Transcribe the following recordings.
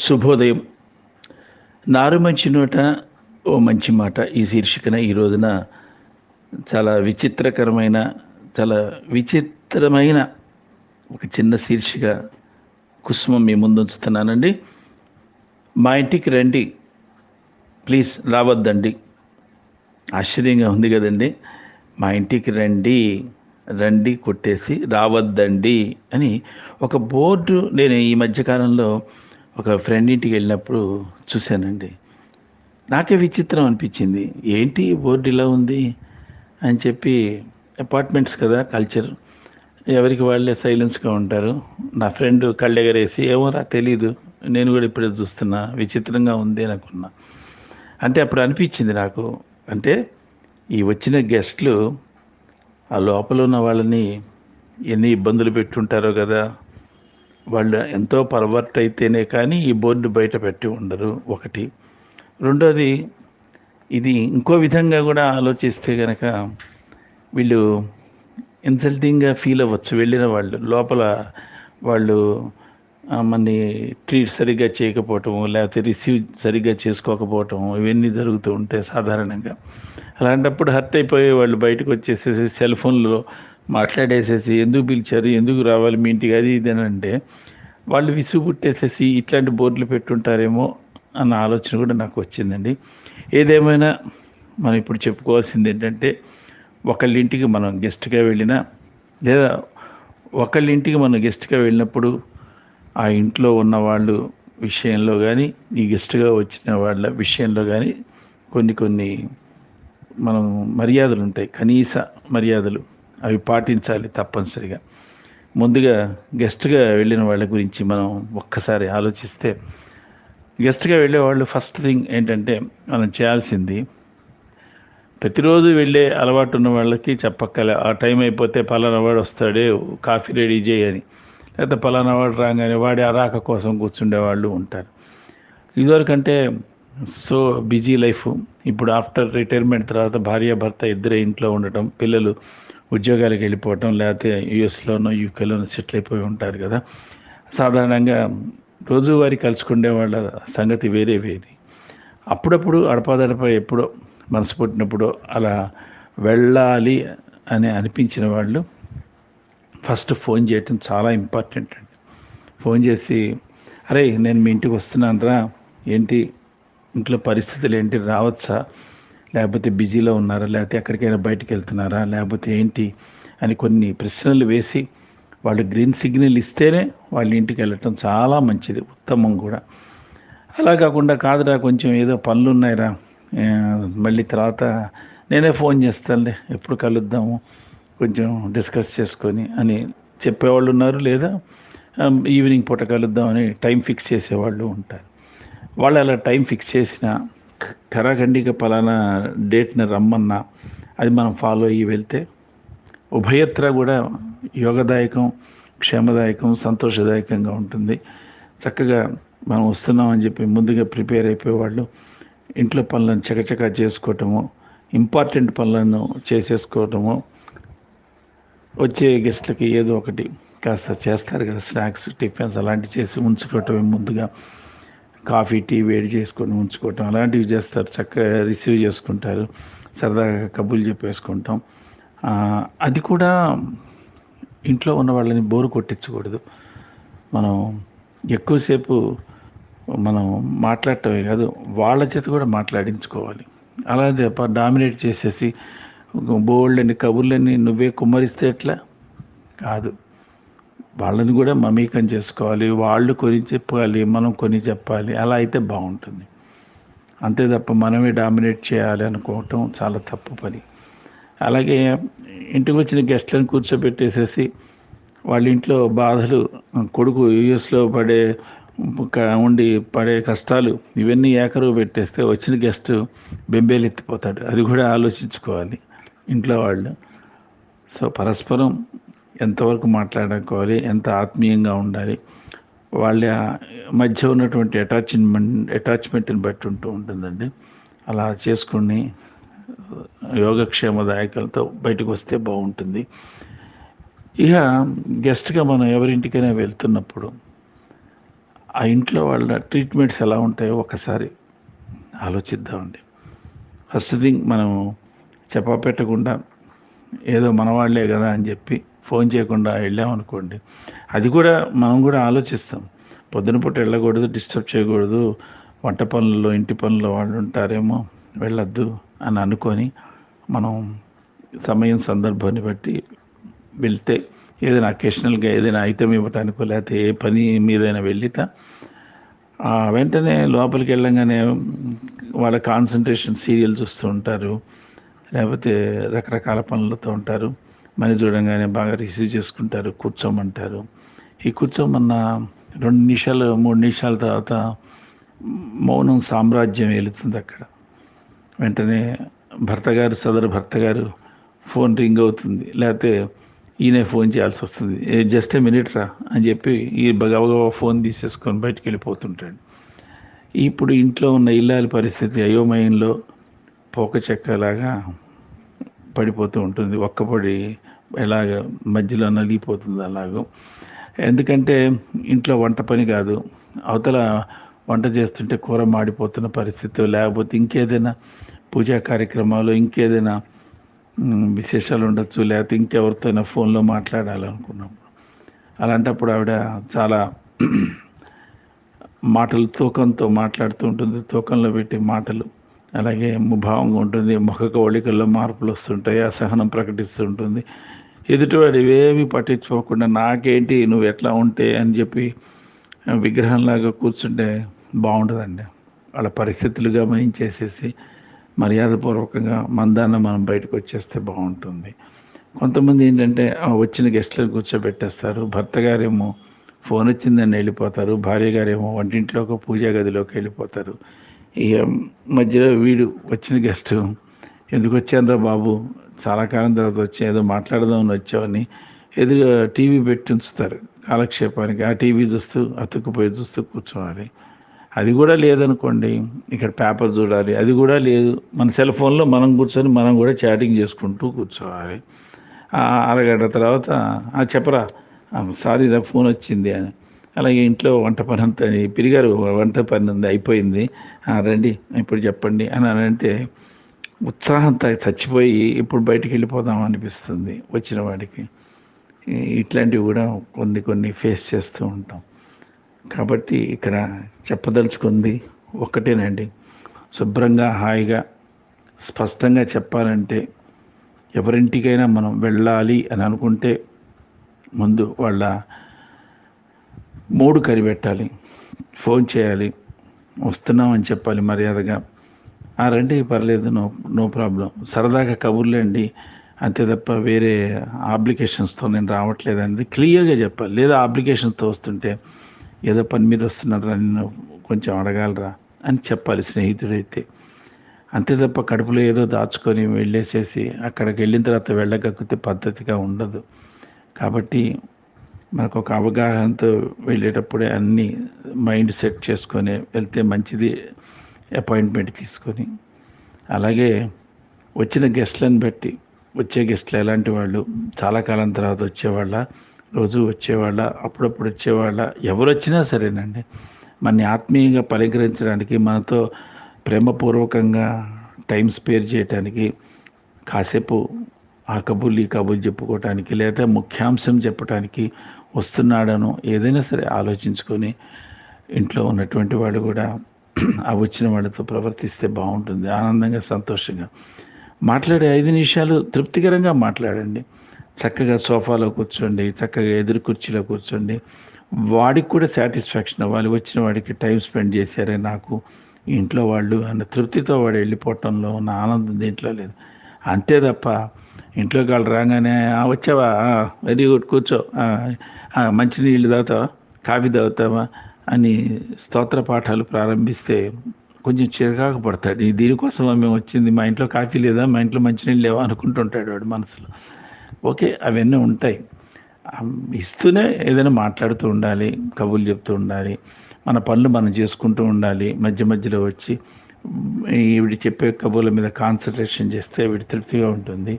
శుభోదయం. నారు మంచి నోట ఓ మంచి మాట. ఈ శీర్షికన ఈ రోజున చాలా విచిత్రకరమైన చాలా విచిత్రమైన ఒక చిన్న శీర్షిక కుసుమం మీ ముందు ఉంచుతున్నానండి మా ఇంటికి రండి. ప్లీజ్ రావద్దండి. ఆశ్చర్యంగా ఉంది కదండి. మా ఇంటికి రండి. రండి కొట్టేసి రావద్దండి అని ఒక బోర్డు నేను ఈ మధ్యకాలంలో ఒక ఫ్రెండ్ ఇంటికి వెళ్ళినప్పుడు చూశానండి. నాకే విచిత్రం అనిపించింది. ఏంటి బోర్డు ఇలా ఉంది? అని చెప్పి అపార్ట్మెంట్స్ కదా కల్చర్ ఎవరికి వాళ్ళే సైలెన్స్గా ఉంటారు. నా ఫ్రెండ్ కళ్ళెగరేసి ఏమోరా తెలీదు. నేను కూడా ఇప్పుడే చూస్తున్నా. విచిత్రంగా ఉంది అనుకున్నా. అంటే అప్పుడు అనిపించింది నాకు. అంటే ఈ వచ్చిన గెస్ట్లు ఆ లోపల ఉన్న వాళ్ళని ఎన్ని ఇబ్బందులు పెట్టుంటారో కదా వాళ్ళు ఎంతో పర్వర్ట్ అయితేనే కానీ ఈ బోర్డు బయట పెట్టి ఉండరు ఒకటి. రెండోది ఇది ఇంకో విధంగా కూడా ఆలోచిస్తే కనుక వీళ్ళు ఇన్సల్టింగ్గా ఫీల్ అవ్వచ్చు. వెళ్ళిన వాళ్ళు లోపల వాళ్ళు ఆ, ట్రీట్ సరిగ్గా చేయకపోవటం లేకపోతే రిసీవ్ సరిగ్గా చేసుకోకపోవటము ఇవన్నీ జరుగుతూ ఉంటాయి సాధారణంగా. అలాంటప్పుడు హర్ట్ అయిపోయి వాళ్ళు బయటకు వచ్చేసేసి సెల్ ఫోన్లో మాట్లాడేసేసి ఎందుకు పిలిచారు? ఎందుకు రావాలి? మీ ఇంటికి అది ఇది అని అంటే వాళ్ళు విసుగు పుట్టేసేసి ఇట్లాంటి బోర్డులు పెట్టుంటారేమో అన్న ఆలోచన కూడా నాకు వచ్చిందండి. ఏదేమైనా మనం ఇప్పుడు చెప్పుకోవాల్సింది ఏంటంటే ఒకళ్ళింటికి మనం గెస్ట్గా వెళ్ళినా లేదా ఒకళ్ళింటికి మనం గెస్ట్గా వెళ్ళినప్పుడు ఆ ఇంట్లో ఉన్న వాళ్ళు విషయంలో కానీ ఈ గెస్ట్గా వచ్చిన వాళ్ళ విషయంలో కానీ కొన్ని కొన్ని మనం మర్యాదలు ఉంటాయి కనీస మర్యాదలు. అవి పాటించాలి తప్పనిసరిగా. ముందుగా గెస్ట్గా వెళ్ళిన వాళ్ళ గురించి మనం ఒక్కసారి ఆలోచిస్తే గెస్ట్గా వెళ్ళే వాళ్ళు ఫస్ట్ థింగ్ ఏంటంటే మనం చేయాల్సింది ప్రతిరోజు వెళ్ళే అలవాటు ఉన్న వాళ్ళకి చెప్పక్కలే ఆ టైం అయిపోతే పలానా వాడు వస్తాడే కాఫీ రెడీ చేయని. లేకపోతే పలానా వాడు రాగానే వాడి అరాక కోసం కూర్చుండే వాళ్ళు ఉంటారు. ఇదివరకంటే సో బిజీ లైఫ్. ఇప్పుడు ఆఫ్టర్ రిటైర్మెంట్ తర్వాత భార్య భర్త ఇద్దరే ఇంట్లో ఉండటం పిల్లలు ఉద్యోగాలకు వెళ్ళిపోవటం లేకపోతే యుఎస్లోనో యూకేలోనో సెటిల్ అయిపోయి ఉంటారు కదా. సాధారణంగా రోజువారీ కలుసుకుండే వాళ్ళ సంగతి వేరే వేరే. అప్పుడప్పుడు అడపాదడప ఎప్పుడో మనసు పుట్టినప్పుడు అలా వెళ్ళాలి అని అనిపించిన వాళ్ళు ఫస్ట్ ఫోన్ చేయటం చాలా ఇంపార్టెంట్ అండి. ఫోన్ చేసి అరే నేను మీ ఇంటికి వస్తున్నాను రా ఏంటి? ఇంట్లో పరిస్థితులు ఏంటి? రావచ్చా? లేకపోతే బిజీలో ఉన్నారా లేకపోతే ఎక్కడికైనా బయటికి వెళ్తున్నారా లేకపోతే ఏంటి అని కొన్ని ప్రశ్నలు వేసి వాళ్ళు గ్రీన్ సిగ్నల్ ఇస్తేనే వాళ్ళ ఇంటికి వెళ్ళటం చాలా మంచిది ఉత్తమం కూడా. అలా కాకుండా కాదురా కొంచెం ఏదో పనులు ఉన్నాయిరా మళ్ళీ తర్వాత నేనే ఫోన్ చేస్తానులే ఎప్పుడు కలుద్దాము కొంచెం డిస్కస్ చేసుకొని అని చెప్పేవాళ్ళు ఉన్నారు లేదా ఈవినింగ్ పూట కలుద్దామని టైం ఫిక్స్ చేసేవాళ్ళు ఉంటారు. వాళ్ళు అలా టైం ఫిక్స్ చేసినా కరాఖండిగా పలానా డేట్ని రమ్మన్నా అది మనం ఫాలో అయ్యి వెళ్తే ఉభయత్ర కూడా యోగదాయకం క్షేమదాయకం సంతోషదాయకంగా ఉంటుంది. చక్కగా మనం వస్తున్నామని చెప్పి ముందుగా ప్రిపేర్ అయిపోయేవాళ్ళు. ఇంట్లో పనులను చకచకా చేసుకోవటము ఇంపార్టెంట్ పనులను చేసేసుకోవటము వచ్చే గెస్ట్లకి ఏదో ఒకటి కాస్త చేస్తారు కదా స్నాక్స్ టిఫిన్స్ అలాంటివి చేసి ఉంచుకోవటమే ముందుగా కాఫీ టీ వేడి చేసుకొని ఉంచుకోవటం అలాంటివి చేస్తారు. చక్కగా రిసీవ్ చేసుకుంటారు. సరదాగా కబుర్లు చెప్పేసుకుంటాం. అది కూడా ఇంట్లో ఉన్న వాళ్ళని బోరు కొట్టించకూడదు. మనం ఎక్కువసేపు మనం మాట్లాడటమే కాదు వాళ్ళ చేత కూడా మాట్లాడించుకోవాలి. అలా తప్ప డామినేట్ చేసేసి బోల్డని కబుర్లని నువ్వే కుమ్మరిస్తే ఎట్లా? కాదు. వాళ్ళని కూడా మమీకం చేసుకోవాలి వాళ్ళు కొని చెప్పాలి మనం కొని చెప్పాలి అలా అయితే బాగుంటుంది. అంతే తప్ప మనమే డామినేట్ చేయాలి అనుకోవటం చాలా తప్పు పని. అలాగే ఇంటికి వచ్చిన గెస్ట్లను కూర్చోబెట్టేసేసి వాళ్ళ ఇంట్లో బాధలు కొడుకు యూఎస్లో పడే ఉండి పడే కష్టాలు ఇవన్నీ ఏకరువు పెట్టేస్తే వచ్చిన గెస్ట్ బెంబేలు ఎత్తిపోతాడు. అది కూడా ఆలోచించుకోవాలి ఇంట్లో వాళ్ళు. సో పరస్పరం ఎంతవరకు మాట్లాడుకోవాలి ఎంత ఆత్మీయంగా ఉండాలి వాళ్ళ మధ్య ఉన్నటువంటి అటాచ్మెంట్ అటాచ్మెంట్ని బట్టి ఉంటూ ఉంటుందండి. అలా చేసుకుని యోగక్షేమదాయకాలతో బయటకు వస్తే బాగుంటుంది. ఇక గెస్ట్గా మనం ఎవరింటికైనా వెళ్తున్నప్పుడు ఆ ఇంట్లో వాళ్ళ ట్రీట్మెంట్స్ ఎలా ఉంటాయో ఒకసారి ఆలోచిద్దామండి. ఫస్ట్ థింగ్ మనం చెప్పపెట్టకుండా ఏదో మనవాళ్ళే కదా అని చెప్పి ఫోన్ చేయకుండా వెళ్ళామనుకోండి అది కూడా మనం కూడా ఆలోచిస్తాం. పొద్దున పూట వెళ్ళకూడదు డిస్టర్బ్ చేయకూడదు వంట పనుల్లో ఇంటి పనుల్లో వాళ్ళు ఉంటారేమో వెళ్ళొద్దు అని అనుకొని మనం సమయం సందర్భాన్ని బట్టి వెళ్తే ఏదైనా అకేషనల్గా ఏదైనా ఐటెం ఇవ్వటానికో లేకపోతే ఏ పని మీదైనా వెళ్ళితే వెంటనే లోపలికి వెళ్ళంగానే వాళ్ళ కాన్సన్ట్రేషన్ సీరియల్ చూస్తూ ఉంటారు లేకపోతే రకరకాల పనులతో ఉంటారు. మళ్ళీ చూడంగానే బాగా రిసీవ్ చేసుకుంటారు కూర్చోమంటారు. ఈ కూర్చోమన్న రెండు నిమిషాలు మూడు నిమిషాల తర్వాత మౌనం సామ్రాజ్యం వెళుతుంది అక్కడ. వెంటనే భర్త గారు సదరు భర్త గారు ఫోన్ రింగ్ అవుతుంది. లేకపోతే ఈయన ఫోన్ చేయాల్సి వస్తుంది. ఏ జస్ట్ ఏ మినిట్ రా అని చెప్పి ఈ గబగబా ఫోన్ తీసేసుకొని బయటికి వెళ్ళిపోతుంటాడు. ఇప్పుడు ఇంట్లో ఉన్న ఇల్లాల పరిస్థితి అయోమయంలో పోక చెక్కలాగా పడిపోతూ ఉంటుంది. ఒక్కపడి ఎలాగ మధ్యలో నలిగిపోతుంది అలాగో. ఎందుకంటే ఇంట్లో వంట పని కాదు. అవతల వంట చేస్తుంటే కూర మాడిపోతున్న పరిస్థితి లేకపోతే ఇంకేదైనా పూజా కార్యక్రమాలు ఇంకేదైనా విశేషాలు ఉండొచ్చు లేకపోతే ఇంకెవరితోనైనా ఫోన్లో మాట్లాడాలనుకున్నప్పుడు అలాంటప్పుడు ఆవిడ చాలా మాటలు తూకంతో మాట్లాడుతూ ఉంటుంది. తూకంలో పెట్టే మాటలు. అలాగే ముభావంగా ఉంటుంది ముఖ కవళికల్లో మార్పులు వస్తుంటాయి అసహనం ప్రకటిస్తుంటుంది. ఎదుటివాడు ఇవేమి పట్టించుకోకుండా నాకేంటి నువ్వు ఎట్లా ఉంటే అని చెప్పి విగ్రహంలాగా కూర్చుంటే బాగుంటుందండి వాళ్ళ పరిస్థితులు గమనించేసేసి మర్యాదపూర్వకంగా మందాన మనం బయటకు వచ్చేస్తే బాగుంటుంది. కొంతమంది ఏంటంటే వచ్చిన గెస్ట్లను కూర్చోబెట్టేస్తారు భర్త గారేమో ఫోన్ వచ్చిందని వెళ్ళిపోతారు భార్య గారేమో వంటింట్లోకి పూజా గదిలోకి వెళ్ళిపోతారు. ఇక మధ్యలో వీడు వచ్చిన గెస్ట్. ఎందుకు వచ్చానరా బాబు? చాలా కాలం తర్వాత వచ్చి ఏదో మాట్లాడదామని వచ్చావని. ఎదురుగా టీవీ పెట్టి ఉంచుతారు. కాలక్షేపానికి ఆ టీవీ చూస్తూ అతుక్కుపోయి చూస్తూ కూర్చోవాలి. అది కూడా లేదనుకోండి. ఇక్కడ పేపర్ చూడాలి. అది కూడా లేదు. మన సెల్ ఫోన్లో మనం కూర్చొని మనం కూడా చాటింగ్ చేసుకుంటూ కూర్చోవాలి. ఆ అరగంట తర్వాత చెప్పరా. సారీ రా ఫోన్ వచ్చింది అని. అలాగే ఇంట్లో వంట పని అంతా పిరిగారు వంట పని ఉంది అయిపోయింది. రండి ఇప్పుడు చెప్పండి అని అంటే ఉత్సాహంతో చచ్చిపోయి ఇప్పుడు బయటికి వెళ్ళిపోదాం అనిపిస్తుంది వచ్చిన వాడికి. ఇట్లాంటివి కూడా కొన్ని కొన్ని ఫేస్ చేస్తూ ఉంటాం. కాబట్టి ఇక్కడ చెప్పదలుచుకుంది ఒక్కటేనండి శుభ్రంగా హాయిగా స్పష్టంగా చెప్పాలంటే ఎవరింటికైనా మనం వెళ్ళాలి అని అనుకుంటే ముందు వాళ్ళ మూడు కరిపెట్టాలి ఫోన్ చేయాలి. వస్తున్నామని చెప్పాలి మర్యాదగా. "ఆ, రండి పర్లేదు నో నో ప్రాబ్లం. సరదాగా కబుర్లేండి అంతే తప్ప వేరే అప్లికేషన్స్తో నేను రావట్లేదు అనేది క్లియర్గా చెప్పాలి. లేదా అప్లికేషన్స్తో వస్తుంటే ఏదో పని మీద వస్తున్నారా నేను కొంచెం అడగాలరా అని చెప్పాలి స్నేహితుడైతే. అంతే తప్ప కడుపులో ఏదో దాచుకొని వెళ్ళేసేసి అక్కడికి వెళ్ళిన తర్వాత వెళ్ళగక్కితే పద్ధతిగా ఉండదు. కాబట్టి మనకు ఒక అవగాహనతో వెళ్ళేటప్పుడే అన్నీ మైండ్ సెట్ చేసుకొని వెళ్తే మంచిది అపాయింట్మెంట్ తీసుకొని. అలాగే వచ్చిన గెస్ట్లను బట్టి వచ్చే గెస్ట్లు ఎలాంటి వాళ్ళు చాలా కాలం తర్వాత వచ్చేవాళ్ళ రోజు వచ్చేవాళ్ళ అప్పుడప్పుడు వచ్చేవాళ్ళ ఎవరు వచ్చినా సరేనండి. మనని ఆత్మీయంగా పలకరించడానికి మనతో ప్రేమపూర్వకంగా టైం స్పేర్ చేయటానికి కాసేపు ఆ కబుర్లు ఈ కబుర్లు చెప్పుకోవటానికి లేదా ముఖ్యాంశం చెప్పడానికి వస్తున్నాడనో ఏదైనా సరే ఆలోచించుకొని ఇంట్లో ఉన్నటువంటి వాడు కూడా ఆ వచ్చిన వాళ్ళతో ప్రవర్తిస్తే బాగుంటుంది ఆనందంగా సంతోషంగా. మాట్లాడే ఐదు నిమిషాలు తృప్తికరంగా మాట్లాడండి. చక్కగా సోఫాలో కూర్చోండి చక్కగా ఎదురు కుర్చీలో కూర్చోండి. వాడికి కూడా సాటిస్ఫాక్షన్ అవ్వాలి. వచ్చిన వాడికి టైం స్పెండ్ చేశారే నాకు ఇంట్లో వాళ్ళు అన్న తృప్తితో వాడు వెళ్ళిపోవటంలో ఉన్న ఆనందం దీంట్లో లేదు. అంతే తప్ప ఇంట్లోకి వాళ్ళు రాగానే "ఆ, వచ్చావా? వెరీ గుడ్ కూర్చో. మంచినీళ్ళు తాగుతావా? కాఫీ తాగుతావా? అని స్తోత్ర పాఠాలు ప్రారంభిస్తే కొంచెం చిరకాకు పడతాడు దీనికోసం మేము వచ్చింది? మా ఇంట్లో కాఫీ లేదా? మా ఇంట్లో మంచినీళ్ళు లేవా? అనుకుంటుంటాడు వాడు మనసులో. ఓకే అవన్నీ ఉంటాయి. ఇస్తూనే ఏదైనా మాట్లాడుతూ ఉండాలి కబుర్లు చెప్తూ ఉండాలి మన పనులు మనం చేసుకుంటూ ఉండాలి మధ్య మధ్యలో వచ్చి ఈవిడ చెప్పే కబుర్ల మీద కాన్సన్ట్రేషన్ చేస్తే వీడి తృప్తిగా ఉంటుంది.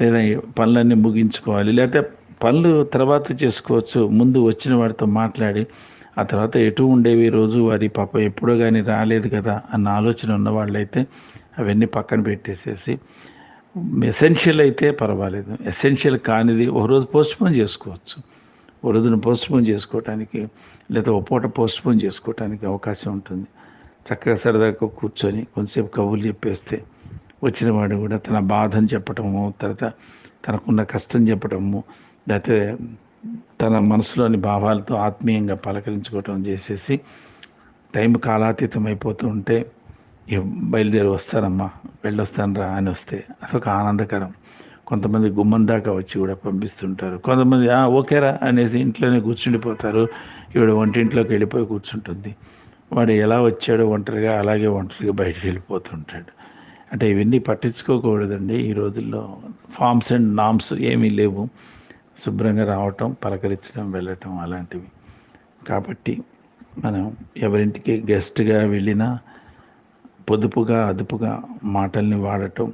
లేదా పనులన్నీ ముగించుకోవాలి. లేకపోతే పనులు తర్వాత చేసుకోవచ్చు. ముందు వచ్చిన వాడితో మాట్లాడి ఆ తర్వాత ఎటు ఉండేవి రోజు వారి పాప ఎప్పుడో కానీ రాలేదు కదా అన్న ఆలోచన ఉన్న వాళ్ళైతే అవన్నీ పక్కన పెట్టేసేసి ఎసెన్షియల్ అయితే పర్వాలేదు. ఎసెన్షియల్ కానిది ఒక రోజు పోస్ట్పోన్ చేసుకోవచ్చు. ఓ రోజున పోస్ట్పోన్ చేసుకోవటానికి లేదా ఒక పూట పోస్ట్పోన్ చేసుకోవటానికి అవకాశం ఉంటుంది. చక్కగా సరదాగా కూర్చొని కొంతసేపు కబుర్లు చెప్పేస్తే వచ్చిన వాడు కూడా తన బాధను చెప్పటము తర్వాత తనకున్న కష్టం చెప్పటము లేకపోతే తన మనసులోని భావాలతో ఆత్మీయంగా పలకరించుకోవటం చేసేసి టైం కాలాతీతం అయిపోతూ ఉంటే బయలుదేరి వస్తారమ్మా వెళ్ళొస్తాను రా అని వస్తే అదొక ఆనందకరం. కొంతమంది గుమ్మం దాకా వచ్చి కూడా పంపిస్తుంటారు. కొంతమంది ఓకేరా అనేసి ఇంట్లోనే కూర్చుండిపోతారు. ఈవిడ వంటింట్లోకి వెళ్ళిపోయి కూర్చుంటుంది. వాడు ఎలా వచ్చాడో ఒంటరిగా అలాగే ఒంటరిగా బయటికి వెళ్ళిపోతుంటాడు. అంటే ఇవన్నీ పట్టించుకోకూడదండి. ఈ రోజుల్లో ఫార్మ్స్ అండ్ నామ్స్ ఏమీ లేవు. శుభ్రంగా రావటం పలకరించడం వెళ్ళటం అలాంటివి. కాబట్టి మనం ఎవరింటికి గెస్ట్గా వెళ్ళినా పొదుపుగా అదుపుగా మాటల్ని వాడటం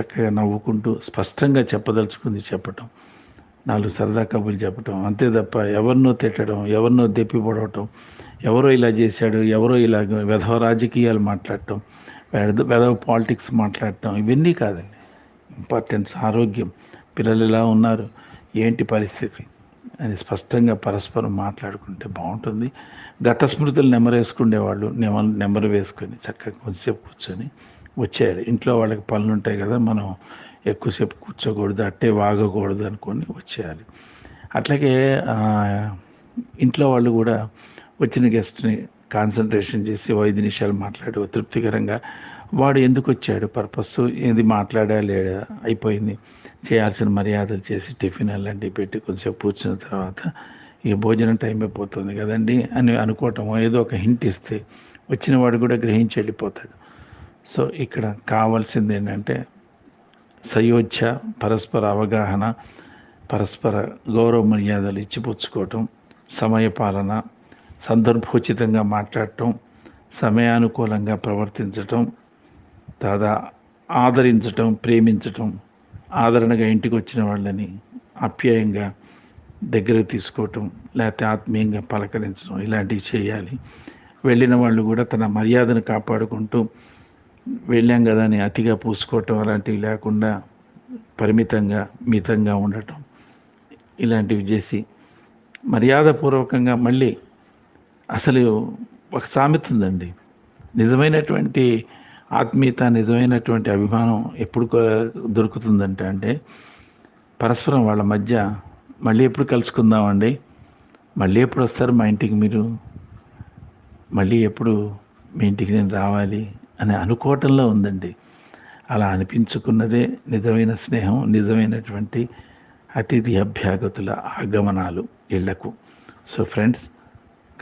చక్కగా నవ్వుకుంటూ స్పష్టంగా చెప్పదలుచుకుంది చెప్పటం నాలుగు సరదా కబుర్లు చెప్పటం అంతే తప్ప ఎవరినో తిట్టడం ఎవరినో దెప్పి పొడవటం ఎవరో ఇలా చేశాడు ఎవరో ఇలా వెధవ రాజకీయాలు మాట్లాడటం వెధ వెధవ పాలిటిక్స్ మాట్లాడటం ఇవన్నీ కాదండి. ఇంపార్టెన్స్ ఆరోగ్యం. పిల్లలు ఎలా ఉన్నారు? ఏంటి పరిస్థితి అని స్పష్టంగా పరస్పరం మాట్లాడుకుంటే బాగుంటుంది. గత స్మృతులు నెమరేసుకునేవాళ్ళు నెమ నెమరు వేసుకొని చక్కగా కొంచెంసేపు కూర్చొని వచ్చేయాలి. ఇంట్లో వాళ్ళకి పనులు ఉంటాయి కదా మనం ఎక్కువసేపు కూర్చోకూడదు అట్టే వాగకూడదు అనుకొని వచ్చేయాలి. అట్లాగే ఇంట్లో వాళ్ళు కూడా వచ్చిన గెస్ట్ని కాన్సన్ట్రేషన్ చేసి ఐదు నిమిషాలు మాట్లాడి తృప్తికరంగా వాడు ఎందుకు వచ్చాడు? పర్పస్ ఏది? మాట్లాడా? లేడా? అయిపోయింది. చేయాల్సిన మర్యాదలు చేసి టిఫిన్ అలాంటివి పెట్టి కొంచెం కూర్చున్న తర్వాత ఈ భోజనం టైం అయిపోతుంది కదండి అని అనుకోవటం ఏదో ఒక హింట్ ఇస్తే వచ్చిన వాడు కూడా గ్రహించి వెళ్ళిపోతాడు. సో ఇక్కడ కావాల్సింది ఏంటంటే సయోధ్య పరస్పర అవగాహన పరస్పర గౌరవ మర్యాదలు ఇచ్చిపుచ్చుకోవటం సమయపాలన సందర్భోచితంగా మాట్లాడటం సమయానుకూలంగా ప్రవర్తించటం తర్వాత ఆదరించటం ప్రేమించటం ఆదరణగా ఇంటికి వచ్చిన వాళ్ళని ఆప్యాయంగా దగ్గరకు తీసుకోవటం లేకపోతే ఆత్మీయంగా పలకరించడం ఇలాంటివి చేయాలి. వెళ్ళిన వాళ్ళు కూడా తన మర్యాదను కాపాడుకుంటూ వెళ్ళాం కదా అని అతిగా పూసుకోవటం అలాంటివి లేకుండా పరిమితంగా మితంగా ఉండటం ఇలాంటివి చేసి మర్యాదపూర్వకంగా మళ్ళీ అసలు ఒక సామెత ఉందండి. నిజమైనటువంటి ఆత్మీయత నిజమైనటువంటి అభిమానం ఎప్పుడు దొరుకుతుందంటే అంటే పరస్పరం వాళ్ళ మధ్య మళ్ళీ ఎప్పుడు కలుసుకుందామండి? మళ్ళీ ఎప్పుడు వస్తారు మా ఇంటికి మీరు? మళ్ళీ ఎప్పుడు మీ ఇంటికి నేను రావాలి అని అనుకోవటంలో ఉందండి. అలా అనిపించుకున్నదే నిజమైన స్నేహం నిజమైనటువంటి అతిథి అభ్యాగతుల ఆగమనాలు ఇళ్ళకు. సో ఫ్రెండ్స్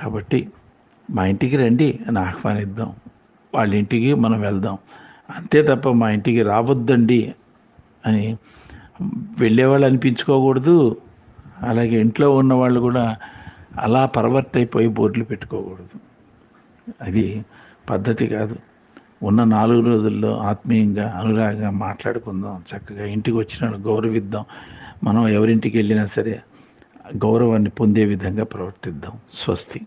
కాబట్టి మా ఇంటికి రండి అని ఆహ్వానిద్దాం. వాళ్ళ ఇంటికి మనం వెళ్దాం. అంతే తప్ప మా ఇంటికి రావద్దండి అని వెళ్ళేవాళ్ళు అనిపించుకోకూడదు. అలాగే ఇంట్లో ఉన్న వాళ్ళు కూడా అలా పరవర్ట్ అయిపోయి బోర్డులు పెట్టుకోకూడదు. అది పద్ధతి కాదు. ఉన్న నాలుగు రోజుల్లో ఆత్మీయంగా అనురాగంగా మాట్లాడుకుందాం చక్కగా. ఇంటికి వచ్చిన గౌరవిద్దాం. మనం ఎవరింటికి వెళ్ళినా సరే గౌరవాన్ని పొందే విధంగా ప్రవర్తిద్దాం. స్వస్తి.